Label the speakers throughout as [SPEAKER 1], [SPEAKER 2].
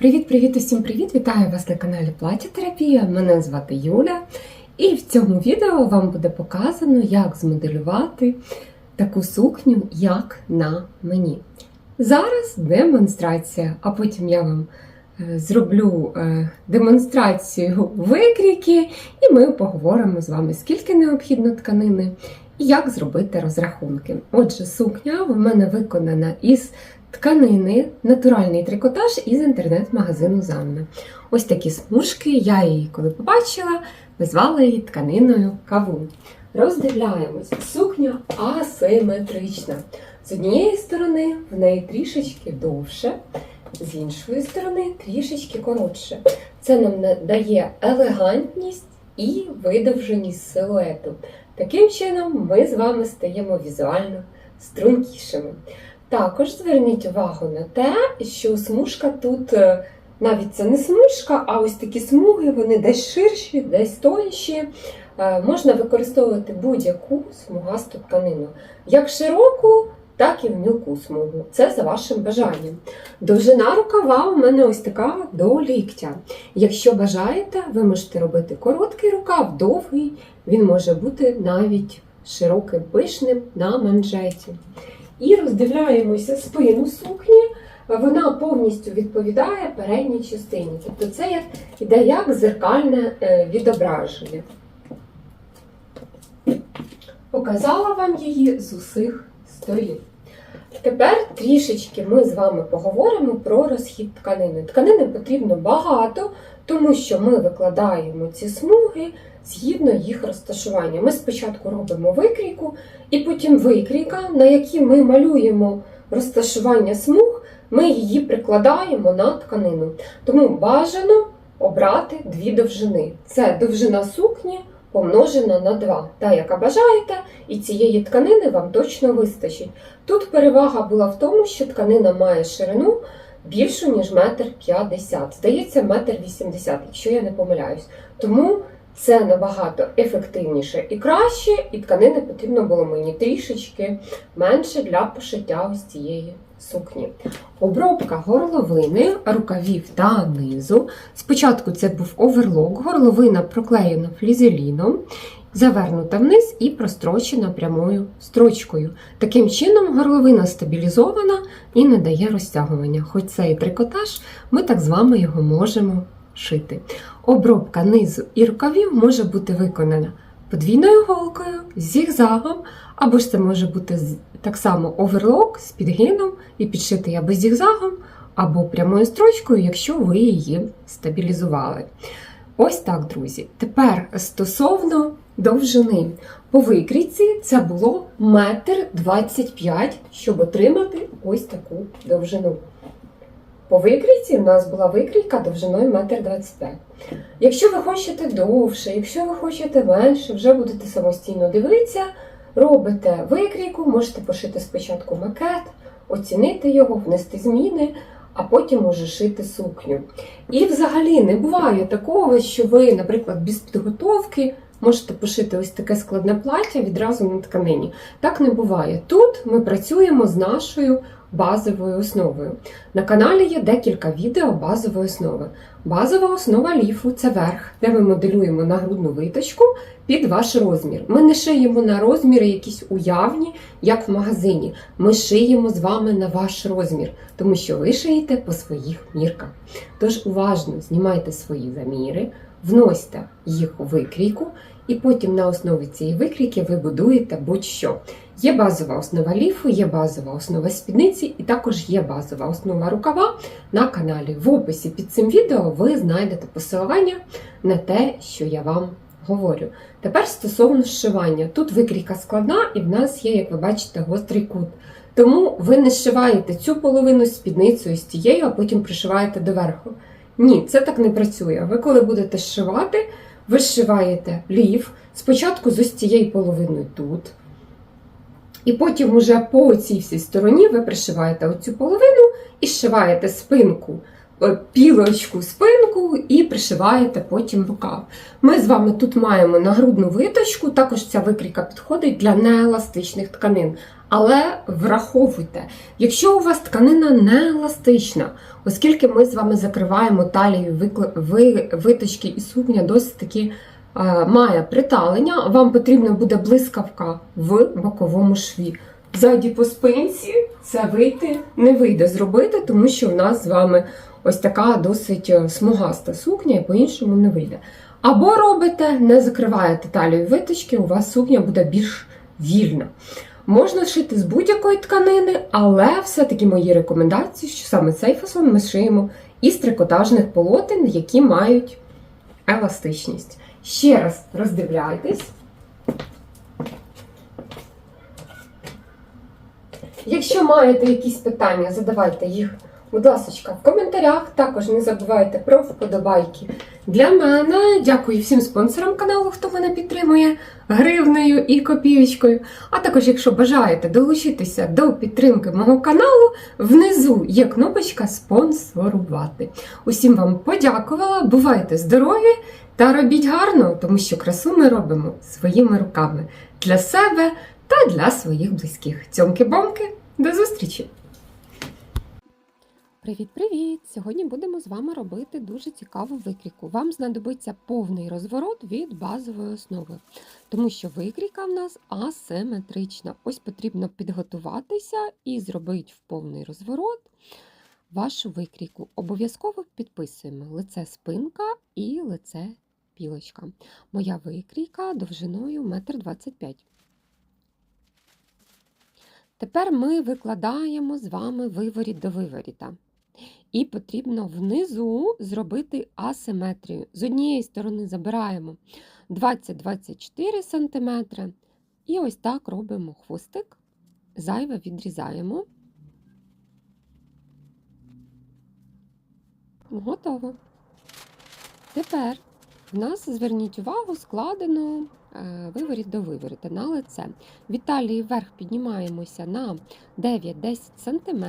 [SPEAKER 1] Привіт-привіт усім привіт! Вітаю вас на каналі Плаття-терапія. Мене звати Юля, і в цьому відео вам буде показано, як змоделювати таку сукню, як на мені. Зараз демонстрація, а потім я вам е, зроблю е, демонстрацію викрійки, і ми поговоримо з вами, скільки необхідно тканини і як зробити розрахунки. Отже, сукня в мене виконана із тканини, натуральний трикотаж із інтернет-магазину Занна. Ось такі смужки, я її коли побачила, назвала її тканиною кавун. Роздивляємось, сукня асиметрична. З однієї сторони в неї трішечки довше, з іншої сторони трішечки коротше. Це нам дає елегантність і видовженість силуету. Таким чином, ми з вами стаємо візуально стрункішими. Також зверніть увагу на те, що смужка тут е, навіть це не смужка, а ось такі смуги, вони десь ширші, десь тонші. Е, Можна використовувати будь-яку смугасту тканину, як широку, так і в мілку смугу. Це за вашим бажанням. Довжина рукава у мене ось така до ліктя. Якщо бажаєте, ви можете робити короткий рукав, довгий, він може бути навіть широким пишним на манжеті. І роздивляємося спину сукні. Вона повністю відповідає передній частині. Тобто це іде як зеркальне е, відображення. Показала вам її з усіх сторін. Тепер трішечки ми з вами поговоримо про розхід тканини. Тканини потрібно багато, тому що ми викладаємо ці смуги згідно їх розташування. Ми спочатку робимо викрійку, і потім викрійка, на якій ми малюємо розташування смуг, ми її прикладаємо на тканину. Тому бажано обрати дві довжини. Це довжина сукні помножена на 2, та, яка бажаєте, і цієї тканини вам точно вистачить. Тут перевага була в тому, що тканина має ширину більшу, ніж метр п'ятдесят. Здається, метр вісімдесят, якщо я не помиляюсь. Тому це набагато ефективніше і краще, і тканини потрібно було мені трішечки менше для пошиття ось цієї сукні. Обробка горловини, рукавів та низу. Спочатку це був оверлок, горловина проклеєна флізеліном, завернута вниз і прострочена прямою строчкою. Таким чином, горловина стабілізована і не дає розтягування. Хоч це і трикотаж, ми так з вами його можемо шити. Обробка низу і рукавів може бути виконана подвійною голкою, зігзагом, або ж це може бути так само оверлок з підгином і підшитий або зігзагом, або прямою строчкою, якщо ви її стабілізували. Ось так, друзі. Тепер стосовно довжини. По викрійці це було метр 25, щоб отримати ось таку довжину. По викрійці в нас була викрійка довжиною 1,25 м. Якщо ви хочете довше, якщо ви хочете менше, вже будете самостійно дивитися, робите викрійку, можете пошити спочатку макет, оцінити його, внести зміни, а потім уже шити сукню. І взагалі не буває такого, що ви, наприклад, без підготовки. Можете пошити ось таке складне плаття відразу на тканині. Так не буває. Тут ми працюємо з нашою базовою основою. На каналі є декілька відео базової основи. Базова основа ліфу це верх, де ми моделюємо нагрудну виточку під ваш розмір. Ми не шиємо на розміри якісь уявні, як в магазині. Ми шиємо з вами на ваш розмір, тому що ви шиєте по своїх мірках. Тож уважно знімайте свої заміри, вносьте їх у викрійку, і потім на основі цієї викрійки ви будуєте будь-що. Є базова основа ліфу, є базова основа спідниці, і також є базова основа рукава на каналі. В описі під цим відео ви знайдете посилання на те, що я вам говорю. Тепер стосовно зшивання. Тут викрійка складна, і в нас є, як ви бачите, гострий кут. Тому ви не зшиваєте цю половину спідницею з тією, а потім пришиваєте доверху. Ні, це так не працює. Ви коли будете зшивати, ви зшиваєте ліф спочатку з ось цією половиною тут. І потім уже по цій всій стороні ви пришиваєте оцю половину і зшиваєте спинку е, пілочку спинку і пришиваєте потім рукав. Ми з вами тут маємо нагрудну виточку, також ця викрійка підходить для нееластичних тканин. Але враховуйте, якщо у вас тканина не еластична, оскільки ми з вами закриваємо талію виточки і сукня досить таки е, має приталення, вам потрібна буде блискавка в боковому шві. Ззаді по спинці це вийти не вийде зробити, тому що в нас з вами ось така досить е, смугаста сукня, і по-іншому не вийде. Або робите, не закриваєте талію виточки, у вас сукня буде більш вільна. Можна шити з будь-якої тканини, але все-таки мої рекомендації, що саме цей фасон ми шиємо із трикотажних полотен, які мають еластичність. Ще раз роздивляйтесь. Якщо маєте якісь питання, задавайте їх, будь ласка, в коментарях. Також не забувайте про вподобайки для мене. Дякую всім спонсорам каналу, хто мене підтримує гривнею і копієчкою. А також, якщо бажаєте долучитися до підтримки мого каналу, внизу є кнопочка спонсорувати. Усім вам подякувала, бувайте здорові та робіть гарно, тому що красу ми робимо своїми руками для себе та для своїх близьких. Цьомки-бомки, до зустрічі!
[SPEAKER 2] Привіт-привіт! Сьогодні будемо з вами робити дуже цікаву викрійку. Вам знадобиться повний розворот від базової основи, тому що викрійка в нас асиметрична. Ось потрібно підготуватися і зробити в повний розворот вашу викрійку. Обов'язково підписуємо лице спинка і лице пілочка. Моя викрійка довжиною 1,25 м. Тепер ми викладаємо з вами виворіт до виворіта. І потрібно внизу зробити асиметрію. З однієї сторони забираємо 20-24 см. І ось так робимо хвостик, зайве відрізаємо. Готово. Тепер в нас, зверніть увагу, складено е, виворіт до виворіта на лице. Від талії вверх піднімаємося на 9-10 см.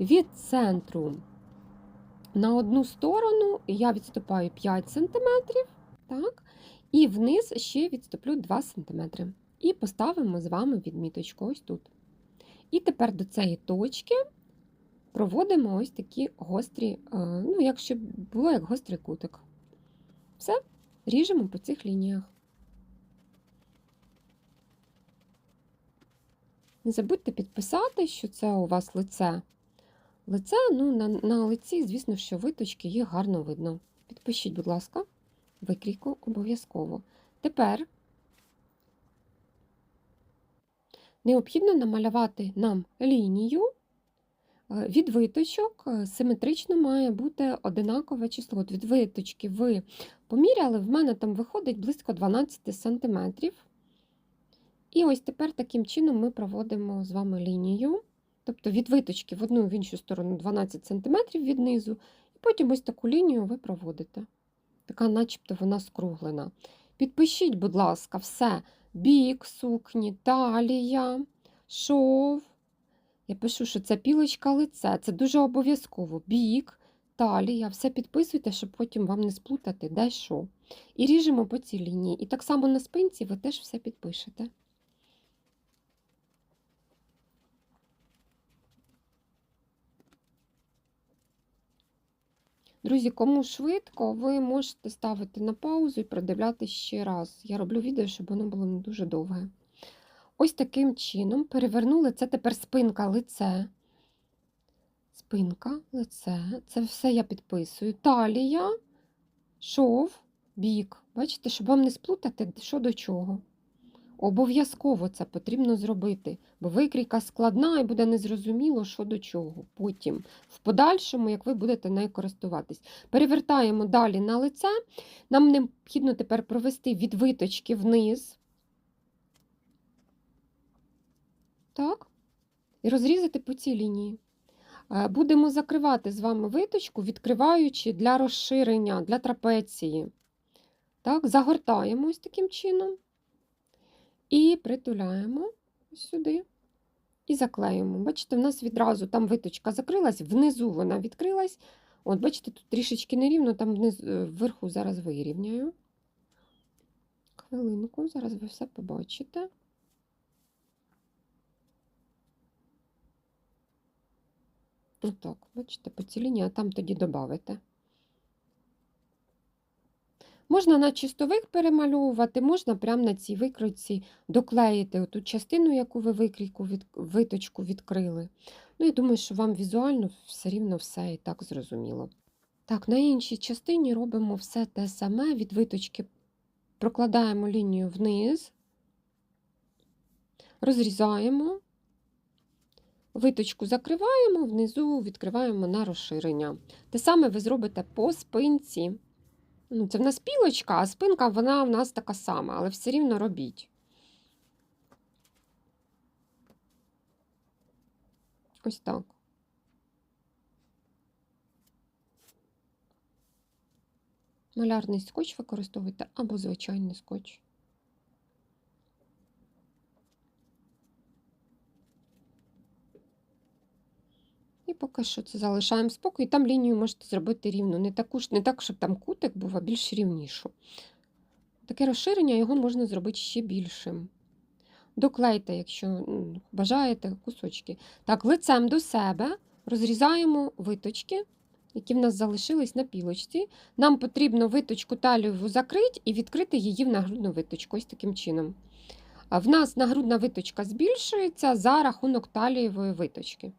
[SPEAKER 2] Від центру на одну сторону я відступаю 5 см, так? і вниз ще відступлю 2 см. І поставимо з вами відміточку ось тут. І тепер до цієї точки проводимо ось такі гострі, е, ну, як щоб було як гострий кутик. Все, ріжемо по цих лініях. Не забудьте підписати, що це у вас лице. Лице, ну, на, на лиці, звісно, що виточки їх гарно видно. Підпишіть, будь ласка, викрійку обов'язково. Тепер необхідно намалювати нам лінію. Е, Від виточок е, симетрично має бути одинакове число. От від виточки ви поміряли, в мене там виходить близько 12 см. І ось тепер таким чином ми проводимо з вами лінію. Тобто від виточки в одну і в іншу сторону 12 см від низу, і потім ось таку лінію ви проводите. Така, начебто, вона скруглена. Підпишіть, будь ласка, все: бік, сукні, талія, шов. Я пишу, що це пілочка лице. Це дуже обов'язково. Бік, талія, все підписуйте, щоб потім вам не сплутати, де що. І ріжемо по цій лінії. І так само на спинці ви теж все підпишете. Друзі, кому швидко, ви можете ставити на паузу і продивлятися ще раз. Я роблю відео, щоб воно було не дуже довге. Ось таким чином перевернули це тепер спинка лице. Спинка, лице. Це все я підписую. Талія, шов, бік. Бачите, щоб вам не сплутати, що до чого. Обов'язково це потрібно зробити, бо викрійка складна і буде незрозуміло, що до чого. Потім, в подальшому, як ви будете нею користуватись. Перевертаємо далі на лице. Нам необхідно тепер провести від виточки вниз. Так. І розрізати по цій лінії. Е, Будемо закривати з вами виточку, відкриваючи для розширення, для трапеції. Так, Загортаємо ось таким чином. І притуляємо сюди і заклеїмо. Бачите, в нас відразу там виточка закрилась, внизу вона відкрилась, От, бачите, тут трішечки нерівно, там е, вверху зараз вирівняю. Хвилинку, зараз ви все побачите. Отак, бачите, по цій лінії, а там тоді додавите. Можна на чистовик перемальовувати, можна прямо на цій викройці доклеїти оту частину, яку ви викрійку від, виточку відкрили. Ну, я думаю, що вам візуально все рівно все і так зрозуміло. Так, на іншій частині робимо все те саме. Від виточки прокладаємо лінію вниз, розрізаємо, виточку закриваємо, внизу відкриваємо на розширення. Те саме ви зробите по спинці. Ну, це в нас пілочка, а спинка вона в нас така сама, але все рівно робіть. Ось так. Малярний скотч використовуйте або звичайний скотч. Поки що це залишаємо спокій. Там лінію можете зробити рівно. Не таку не так, щоб там кутик був, а більш рівнішу. Таке розширення його можна зробити ще більшим. Доклейте, якщо бажаєте, кусочки. Так, лицем до себе розрізаємо виточки, які в нас залишились на пілочці. Нам потрібно виточку талієву закрити і відкрити її в нагрудну виточку. Ось таким чином. В нас нагрудна виточка збільшується за рахунок талієвої виточки.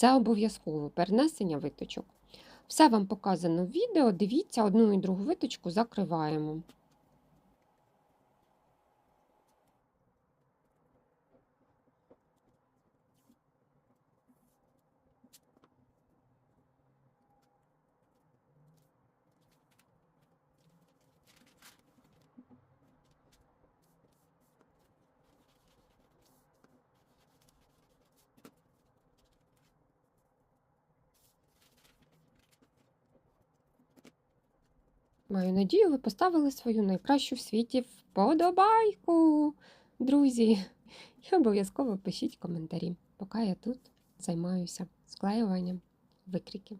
[SPEAKER 2] Це обов'язково перенесення виточок. Все вам показано в відео. Дивіться, одну і другу виточку закриваємо. Маю надію, ви поставили свою найкращу в світі вподобайку, друзі. І обов'язково пишіть коментарі, поки я тут займаюся склеюванням викріків.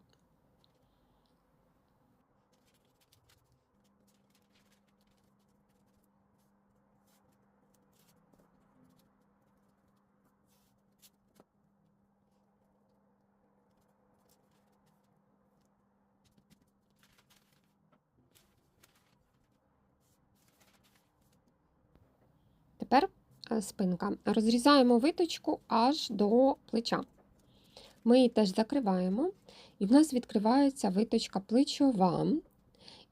[SPEAKER 2] Тепер е, спинка. Розрізаємо виточку аж до плеча. Ми її теж закриваємо, і в нас відкривається виточка плечова.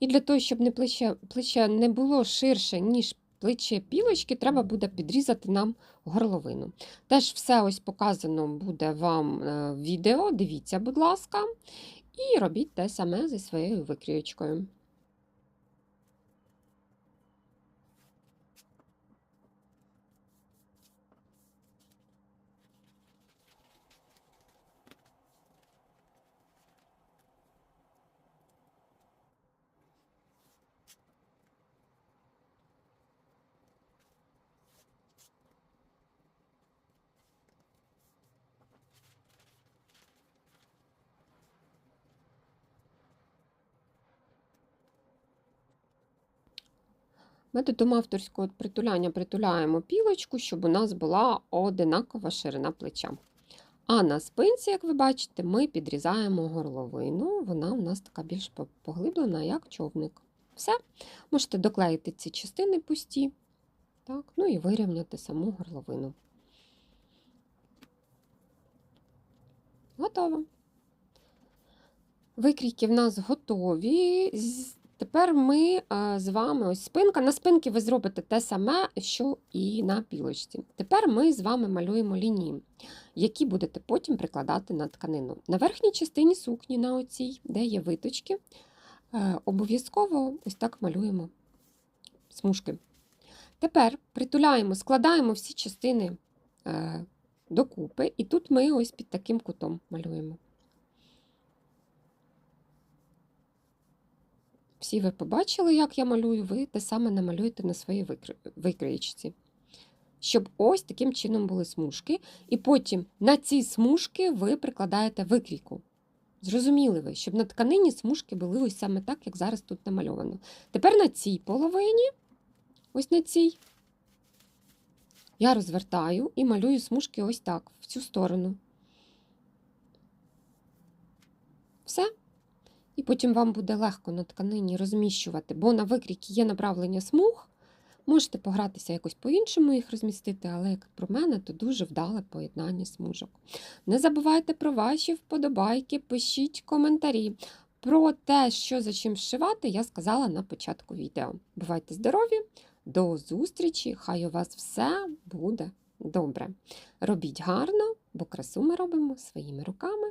[SPEAKER 2] І для того, щоб не плече, плече не було ширше, ніж плече пілочки, треба буде підрізати нам горловину. Теж все ось показано буде вам е, в відео. Дивіться, будь ласка, і робіть те саме зі своєю викрієчкою. Методом авторського притуляння притуляємо пілочку, щоб у нас була одинакова ширина плеча. А на спинці, як ви бачите, ми підрізаємо горловину. Вона у нас така більш поглиблена, як човник. Все. Можете доклеїти ці частини пусті, так, ну і вирівняти саму горловину. Готово. Викрійки в нас готові. Тепер ми а, з вами ось спинка. На спинці ви зробите те саме, що і на пілочці. Тепер ми з вами малюємо лінії, які будете потім прикладати на тканину. На верхній частині сукні, на оцій, де є виточки, е, обов'язково ось так малюємо смужки. Тепер притуляємо, складаємо всі частини е, докупи, і тут ми ось під таким кутом малюємо. Всі ви побачили, як я малюю, ви те саме намалюєте на своїй викри- викриєчці. Щоб ось таким чином були смужки, і потім на ці смужки ви прикладаєте викрійку. Зрозуміли ви, щоб на тканині смужки були ось саме так, як зараз тут намальовано. Тепер на цій половині, ось на цій, я розвертаю і малюю смужки ось так, в цю сторону. Все. І потім вам буде легко на тканині розміщувати, бо на викрійки є направлення смуг. Можете погратися якось по-іншому їх розмістити, але як про мене, то дуже вдале поєднання смужок. Не забувайте про ваші вподобайки, пишіть коментарі. Про те, що за чим зшивати, я сказала на початку відео. Бувайте здорові, до зустрічі! Хай у вас все буде добре. Робіть гарно, бо красу ми робимо своїми руками.